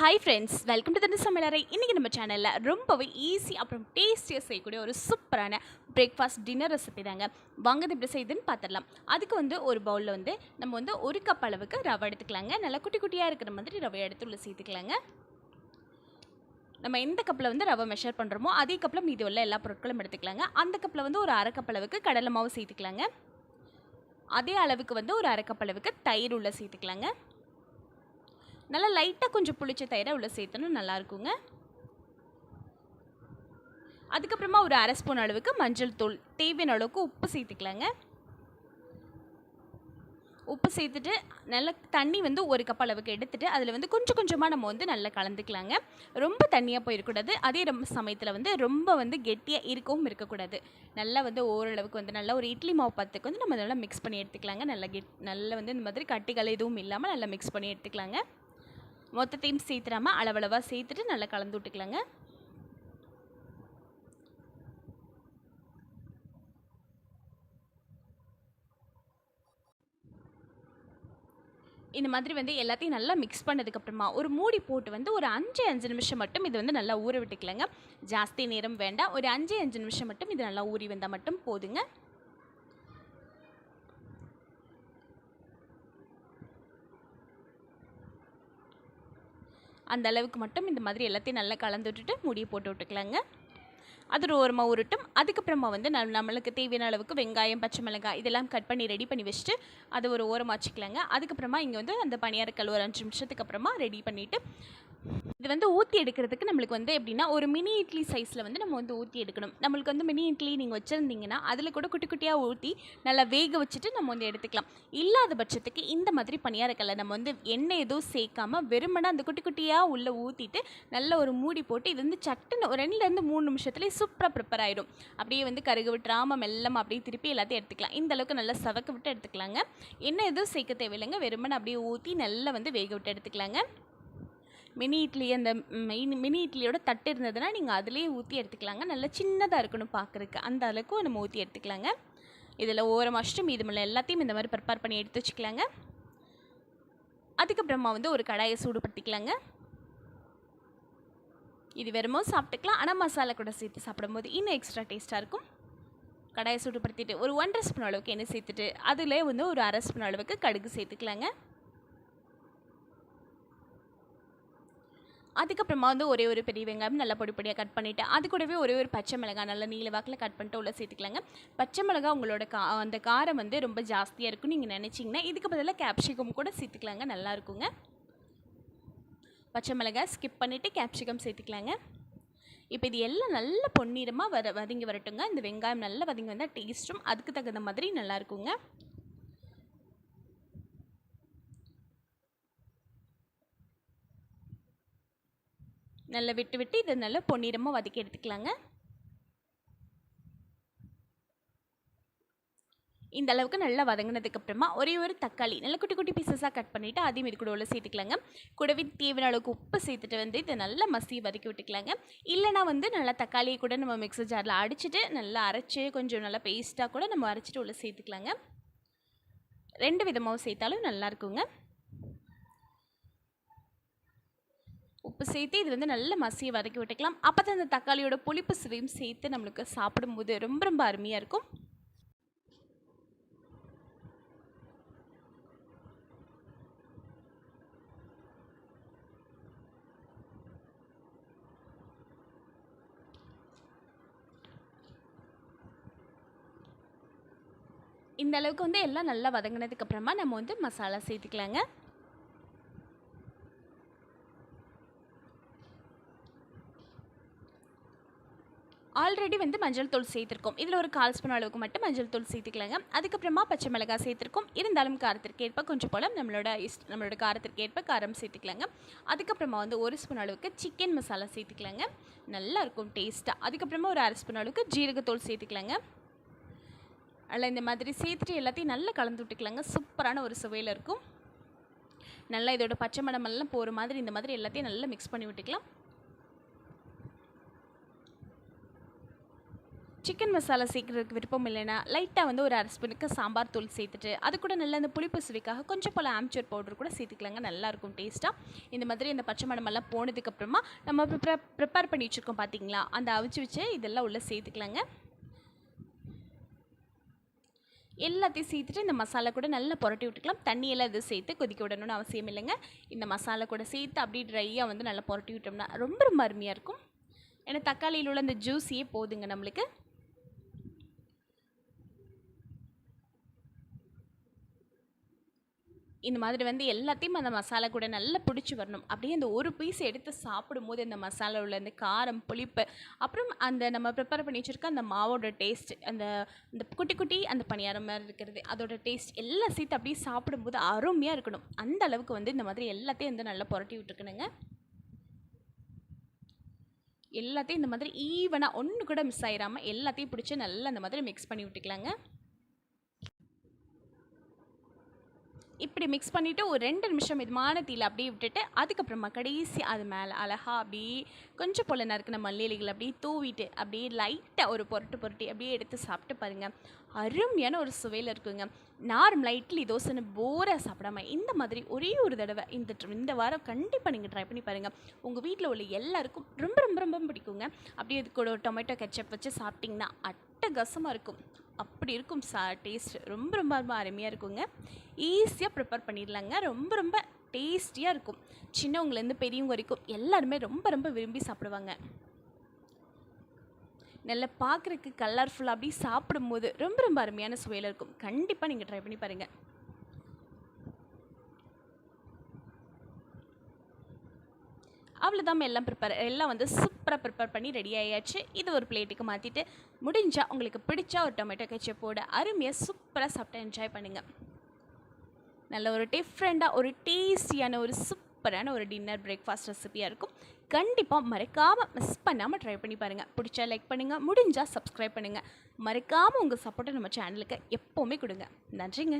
Hi friends welcome to தனி சமையலறை இன்றைக்கி நம்ம சேனலில் ரொம்பவே ஈஸி அப்புறம் டேஸ்டியாக செய்யக்கூடிய ஒரு சூப்பரான பிரேக்ஃபாஸ்ட் டின்னர் ரெசிபி தாங்க. வாங்கது எப்படி செய்யுதுன்னு பார்த்துடலாம் அதுக்கு வந்து ஒரு பவுலில் வந்து நம்ம வந்து ஒரு கப் அளவுக்கு ரவை எடுத்துக்கலாங்க. நல்லா குட்டி குட்டியாக இருக்கிற மாதிரி ரவை எடுத்து உள்ள சேர்த்துக்கலாங்க. நம்ம எந்த கப்பில் வந்து ரவை மெஷர் பண்ணுறோமோ அதே கப்பில் மீதி உள்ள எல்லா பொருட்களும் எடுத்துக்கலாங்க. அந்த கப்பில் வந்து ஒரு அரை கப் அளவுக்கு கடலை மாவு சேர்த்துக்கலாங்க. அதே அளவுக்கு வந்து ஒரு அரை கப் அளவுக்கு தயிர் உள்ள சேர்த்துக்கலாங்க. நல்லா லைட்டாக கொஞ்சம் புளிச்ச தயிரை உள்ளே சேர்த்தணும் நல்லா இருக்குங்க அதுக்கப்புறமா ஒரு அரை ஸ்பூன் அளவுக்கு மஞ்சள் தூள். தேவையான அளவுக்கு உப்பு சேர்த்துக்கலாங்க. உப்பு சேர்த்துட்டு நல்ல தண்ணி வந்து ஒரு கப் அளவுக்கு எடுத்துகிட்டு அதில் வந்து கொஞ்சம் கொஞ்சமாக நம்ம வந்து நல்லா கலந்துக்கலாங்க. ரொம்ப தண்ணியாக போயிடக்கூடாது அதே ரொம்ப சமயத்தில் வந்து ரொம்ப வந்து கெட்டியாக இருக்கவும் இருக்கக்கூடாது. நல்லா வந்து ஓரளவுக்கு வந்து நல்லா ஒரு இட்லி மாவு பத்துக்கு வந்து நம்ம நல்லா மிக்ஸ் பண்ணி எடுத்துக்கலாங்க. நல்லா கெட் நல்லா வந்து இந்த மாதிரி கட்டிகள் எதுவும் இல்லாமல் நல்லா மிக்ஸ் பண்ணி எடுத்துக்கலாங்க. மொத்தத்தையும் சேர்த்துடாமல் அளவளவாக சேர்த்துட்டு நல்லா கலந்து விட்டுக்கலாங்க. இந்த மாதிரி வந்து எல்லாத்தையும் நல்லா மிக்ஸ் பண்ணதுக்கப்புறமா ஒரு மூடி போட்டு வந்து ஒரு அஞ்சு அஞ்சு நிமிஷம் மட்டும் இது வந்து நல்லா ஊற விட்டுக்கலங்க. ஜாஸ்தி நேரம் வேண்டாம். ஒரு அஞ்சு அஞ்சு நிமிஷம் மட்டும் இது நல்லா ஊறி வந்தால் மட்டும் போதுங்க. அந்த அளவுக்கு மட்டும் இந்த மாதிரி எல்லாத்தையும் நல்லா கலந்து விட்டுட்டு மூடியை போட்டு விட்டுக்கலாங்க. அது ஒரு ஓரமாக உருட்டும். அதுக்கப்புறமா வந்து நம் நம்மளுக்கு தேவையான அளவுக்கு வெங்காயம் பச்சை மிளகாய் இதெல்லாம் கட் பண்ணி ரெடி பண்ணி வச்சுட்டு அதை ஒரு ஓரமாக வச்சுக்கலாங்க. அதுக்கப்புறமா இங்கே வந்து அந்த பணியாரக்கல் ஒரு அஞ்சு நிமிஷத்துக்கு அப்புறமா ரெடி பண்ணிவிட்டு இது வந்து ஊற்றி எடுக்கிறதுக்கு நம்மளுக்கு வந்து எப்படின்னா ஒரு மினி இட்லி சைஸில் வந்து நம்ம வந்து ஊற்றி எடுக்கணும். நம்மளுக்கு வந்து மினி இட்லி நீங்கள் வச்சுருந்தீங்கன்னா அதில் கூட குட்டி குட்டியாக ஊற்றி நல்லா வேக வச்சுட்டு நம்ம வந்து எடுத்துக்கலாம். இல்லாத பட்சத்துக்கு இந்த மாதிரி பணியாரக்கல்லை நம்ம வந்து எண்ணெய் எதுவும் சேர்க்காம வெறுமனா அந்த குட்டி குட்டியாக உள்ளே ஊற்றிட்டு நல்ல ஒரு மூடி போட்டு இது வந்து சட்டுன்னு ஒரு ரெண்டுலேருந்து மூணு நிமிஷத்துலேயே சூப்பராக ப்ரிப்பேர் ஆயிடும். அப்படியே வந்து கருகு விட்டுறாமல் மெல்லம் அப்படியே திருப்பி எல்லாத்தையும் எடுத்துக்கலாம். இந்த அளவுக்கு நல்லா சவக்க விட்டு எடுத்துக்கலாங்க. எண்ணெய் எதுவும் சேர்க்க தேவையில்லைங்க. வெறுமனை அப்படியே ஊற்றி நல்லா வந்து வேக விட்டு எடுத்துக்கலாங்க. மினி இட்லி அந்த மினி மினி இட்லியோட தட்டு இருந்ததுன்னா நீங்கள் அதுலேயே ஊற்றி எடுத்துக்கலாங்க. நல்லா சின்னதாக இருக்கணும் பார்க்குறக்கு அந்த அளவுக்கு நம்ம ஊற்றி எடுத்துக்கலாங்க. இதில் ஓரம் அஷ்டம் இதுமில்ல எல்லாத்தையும் இந்த மாதிரி ப்ரிப்பேர் பண்ணி எடுத்து வச்சுக்கலாங்க. அதுக்கப்புறமா வந்து ஒரு கடாயை சூடுபடுத்திக்கலாங்க. இது வெறுமோ சாப்பிட்டுக்கலாம். ஆனால் மசாலா கூட சேர்த்து சாப்பிடும்போது இன்னும் எக்ஸ்ட்ரா டேஸ்ட்டாக இருக்கும். கடாயை சூடுபடுத்திட்டு ஒரு ஒன்றரை ஸ்பூன் அளவுக்கு எண்ணெய் சேர்த்துட்டு அதில் வந்து ஒரு அரை ஸ்பூன் அளவுக்கு கடுகு சேர்த்துக்கலாங்க. அதுக்கப்புறமா வந்து ஒரே ஒரு பெரிய வெங்காயம் நல்லா பொடி பொடியாக கட் பண்ணிவிட்டு அது கூடவே ஒரே ஒரு பச்சை மிளகாய் நல்லா நீல வாக்கில் கட் பண்ணிட்டு உள்ளே சேர்த்துக்கலாங்க. பச்சை மிளகாய் உங்களோட கா அந்த காரம் வந்து ரொம்ப ஜாஸ்தியாக இருக்கும்னு நீங்கள் நினச்சிங்கன்னா இதுக்கு பதிலாக கேப்சிகம் கூட சேர்த்துக்கலாங்க நல்லா இருக்குங்க. பச்சை மிளகாய் ஸ்கிப் பண்ணிவிட்டு கேப்சிகம் சேர்த்துக்கலாங்க. இப்போ இது எல்லாம் நல்ல பொன்னிறமாக வர வதங்கி வரட்டுங்க. இந்த வெங்காயம் நல்லா வதங்கி வந்தால் டேஸ்ட்டும் அதுக்கு தகுந்த மாதிரி நல்லாயிருக்குங்க நல்லா விட்டு விட்டு இதை நல்லா பொன்னிறமாக வதக்கி எடுத்துக்கலாங்க. இந்த அளவுக்கு நல்லா வதங்கினதுக்கப்புறமா ஒரே ஒரு தக்காளி நல்லா குட்டி குட்டி பீசஸாக கட் பண்ணிவிட்டு அதையும் இது கூட உள்ள சேர்த்துக்கலாங்க. கூடவே தேவையான அளவுக்கு உப்பு சேர்த்துட்டு வந்து இதை நல்லா மசி வதக்கி விட்டுக்கலாங்க. இல்லைனா வந்து நல்லா தக்காளியை கூட நம்ம மிக்சர் ஜாரில் அடிச்சுட்டு நல்லா அரைச்சி கொஞ்சம் நல்லா பேஸ்ட்டாக கூட நம்ம அரைச்சிட்டு உள்ளே சேர்த்துக்கலாங்க. ரெண்டு விதமாகவும் சேர்த்தாலும் நல்லாயிருக்குங்க இருக்குங்க உப்பு சேர்த்து இது வந்து நல்ல மசியை வதக்கி விட்டுக்கலாம். அப்போ தான் அந்த தக்காளியோட புளிப்பு சுவையும் சேர்த்து நம்மளுக்கு சாப்பிடும்போது ரொம்ப ரொம்ப அருமையாக இருக்கும். இந்த அளவுக்கு வந்து எல்லாம் நல்லா வதங்கினதுக்கு அப்புறமா நம்ம வந்து மசாலா சேர்த்துக்கலாங்க. ஆல்ரெடி வந்து மஞ்சள் தூள் சேர்த்துருக்கோம். இதில் ஒரு கால் ஸ்பூன் அளவுக்கு மட்டும் மஞ்சள் தூள் சேர்த்துக்கலாங்க. அதுக்கப்புறமா பச்சை மிளகாய் சேர்த்துருக்கோம். இருந்தாலும் காரத்திற்கு ஏற்ப கொஞ்சம் போல் நம்மளோட இஷ்ட நம்மளோட காரத்திற்கு ஏற்ப காரம் சேர்த்துக்கலாங்க. அதுக்கப்புறமா வந்து ஒரு ஸ்பூன் அளவுக்கு சிக்கன் மசாலா சேர்த்துக்கலாங்க. நல்லா இருக்கும் டேஸ்ட்டாக அதுக்கப்புறமா ஒரு அரை ஸ்பூன் அளவுக்கு ஜீரகத்தூள் சேர்த்துக்கலாங்க. அதில் இந்த மாதிரி சேர்த்துட்டு எல்லாத்தையும் நல்லா கலந்து விட்டுக்கலாங்க. சூப்பரான ஒரு சுவையில் இருக்கும். நல்லா இதோட பச்சை மணமெல்லாம் போகிற மாதிரி இந்த மாதிரி எல்லாத்தையும் நல்லா மிக்ஸ் பண்ணி விட்டுக்கலாம். சிக்கன் மசாலா சேர்க்குறதுக்கு விருப்பம் இல்லைன்னா லைட்டாக வந்து ஒரு அரை ஸ்பூனுக்கு சாம்பார் தூள் சேர்த்துட்டு அது கூட நல்ல அந்த புளிப்பு சுவைக்காக கொஞ்சம் போல் ஆம்ச்சூர் பவுடர் கூட சேர்த்துக்கலாங்க. நல்லாயிருக்கும் டேஸ்ட்டாக இந்த மாதிரி இந்த பச்சை மடமெல்லாம் போனதுக்கப்புறமா நம்ம ப்ரிப்பேர் ப்ரிப்பேர் பண்ணி வச்சுருக்கோம் பார்த்தீங்களா அந்த அவிச்சு வச்சு இதெல்லாம் உள்ளே சேர்த்துக்கலாங்க. எல்லாத்தையும் சேர்த்துட்டு இந்த மசாலா கூட நல்லா புரட்டி விட்டுக்கலாம். தண்ணியெல்லாம் இது சேர்த்து கொதிக்க விடணும்னு அவசியம் இல்லைங்க. இந்த மசாலா கூட சேர்த்து அப்படியே ட்ரையாக வந்து நல்லா புரட்டி விட்டோம்னா ரொம்ப ரொம்ப அருமையாக இருக்கும். ஏன்னா தக்காளியில் உள்ள அந்த ஜூஸியே போதுங்க நம்மளுக்கு. இந்த மாதிரி வந்து எல்லாத்தையும் அந்த மசாலா கூட நல்லா பிடிச்சி வரணும். அப்படியே அந்த ஒரு பீஸ் எடுத்து சாப்பிடும்போது அந்த மசாலா உள்ள அந்த காரம் புளிப்பு அப்புறம் அந்த நம்ம ப்ரிப்பேர் பண்ணி வச்சுருக்க அந்த மாவோட டேஸ்ட் அந்த அந்த குட்டி குட்டி அந்த பணியாரம் மாதிரி இருக்கிறது அதோட டேஸ்ட் எல்லாம் சேர்த்து அப்படியே சாப்பிடும்போது அருமையாக இருக்கணும். அந்த அளவுக்கு வந்து இந்த மாதிரி எல்லாத்தையும் வந்து நல்லா புரட்டி விட்டுருக்கணுங்க. எல்லாத்தையும் இந்த மாதிரி ஈவனாக ஒன்று கூட மிஸ் ஆயிடாமல் எல்லாத்தையும் பிடிச்சி நல்லா இந்த மாதிரி மிக்ஸ் பண்ணி விட்டுக்கலாங்க. இப்படி மிக்ஸ் பண்ணிவிட்டு ஒரு ரெண்டு நிமிஷம் மிதமான தீயில் அப்படியே விட்டுட்டு அதுக்கப்புறமா கடைசி அது மேலே அழகா அப்படியே கொஞ்சம் போல் நறுக்கின மல்லிகைகள் அப்படியே தூவிட்டு அப்படியே லைட்டாக ஒரு பொருட்டு பொருட்டி அப்படியே எடுத்து சாப்பிட்டு பாருங்கள் அருமையான ஒரு சுவையில் இருக்குங்க. நார்மலாக இட்லி தோசைன்னு போராக சாப்பிடாம இந்த மாதிரி ஒரே ஒரு தடவை இந்த இந்த வாரம் கண்டிப்பாக நீங்கள் ட்ரை பண்ணி பாருங்கள் உங்கள் வீட்டில் உள்ள எல்லாருக்கும் ரொம்ப ரொம்ப ரொம்ப பிடிக்குங்க. அப்படியே இது கூட ஒரு டொமேட்டோ கெச்சப் வச்சு சாப்பிட்டிங்கன்னா அட்டகாசமாக இருக்கும். அப்படி இருக்கும் சா டேஸ்ட் ரொம்ப ரொம்ப ரொம்ப அருமையாக இருக்குங்க. ஈஸியாக ப்ரிப்பேர் பண்ணிடலாங்க. ரொம்ப ரொம்ப டேஸ்டியாக இருக்கும். சின்னவங்கலேருந்து பெரியவங்க வரைக்கும் எல்லாருமே ரொம்ப ரொம்ப விரும்பி சாப்பிடுவாங்க. நல்லா பார்க்குறக்கு கலர்ஃபுல்லாக அப்படி சாப்பிடும்போது ரொம்ப ரொம்ப அருமையான சுவையில் இருக்கும். கண்டிப்பாக நீங்கள் ட்ரை பண்ணி பாருங்கள் அவ்வளோதான் எல்லாம் ப்ரிப்பேர் எல்லாம் வந்து சூப்பராக ப்ரிப்பேர் பண்ணி ரெடி ஆயாச்சு. இது ஒரு பிளேட்டுக்கு மாற்றிட்டு முடிஞ்சால் உங்களுக்கு பிடிச்சா ஒரு டொமேட்டோ கெச்சப்போட அருமையாக சூப்பராக சாப்பிட்டு என்ஜாய் பண்ணுங்கள் நல்ல ஒரு டிஃப்ரெண்ட்டாக ஒரு டேஸ்டியான ஒரு சூப்பரான ஒரு டின்னர் பிரேக்ஃபாஸ்ட் ரெசிபியாக இருக்கும். கண்டிப்பாக மறக்காமல் மிஸ் பண்ணாமல் ட்ரை பண்ணி பாருங்கள் பிடிச்சா லைக் பண்ணுங்கள் முடிஞ்சால் சப்ஸ்கிரைப் பண்ணுங்கள் மறக்காமல் உங்கள் சப்போர்ட்டை நம்ம சேனலுக்கு எப்போவுமே கொடுங்க. நன்றிங்க.